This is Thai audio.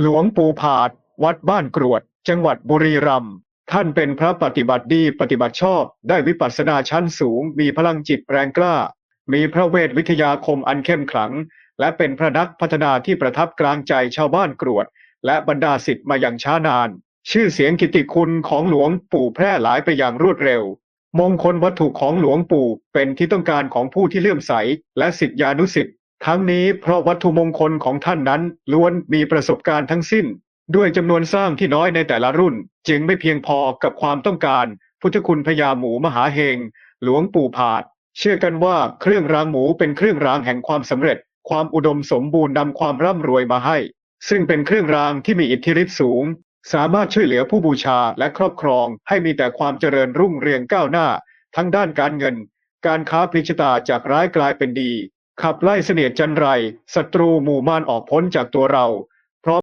หลวงปู่ผาด วัดบ้านกรวด จังหวัดบุรีรัมย์ท่านเป็นพระปฏิบัติดีปฏิบัติชอบ ได้วิปัสสนาชั้นสูง มีพลังจิตแรงกล้า มีพระเวทวิทยาคมอันเข้มขลัง และเป็นพระนักพัฒนาที่ประทับกลางใจชาวบ้านกรวด และบรรดาศิษย์มาอย่างช้านาน ชื่อเสียงกิตติคุณของหลวงปู่แพร่หลายไปอย่างรวดเร็ว มงคลวัตถุของหลวงปู่เป็นที่ต้องการของผู้ที่เลื่อมใส และศิษยานุศิษย์ ทั้งนี้เพราะวัตถุมงคลของท่านนั้นล้วนมีประสบการณ์ทั้งสิ้น ด้วยจำนวนสร้างที่น้อยในแต่ละรุ่น จึงไม่เพียงพอกับความต้องการ พุทธคุณพญาหมูมหาเฮง หลวงปู่ผาด เชื่อกันว่าเครื่องรางหมูเป็นเครื่องรางแห่งความสำเร็จ ความอุดมสมบูรณ์นำความร่ำรวยมาให้ ซึ่งเป็นเครื่องรางที่มีอิทธิฤทธิ์สูง สามารถช่วยเหลือผู้บูชาและครอบครอง ให้มีแต่ความเจริญรุ่งเรืองก้าวหน้า ทั้งด้านการเงิน การค้าปลีกชะตาจากร้ายกลายเป็นดี ขับไล่เสนียดจันไรศัตรูหมู่มารออกพ้นจากตัวเรา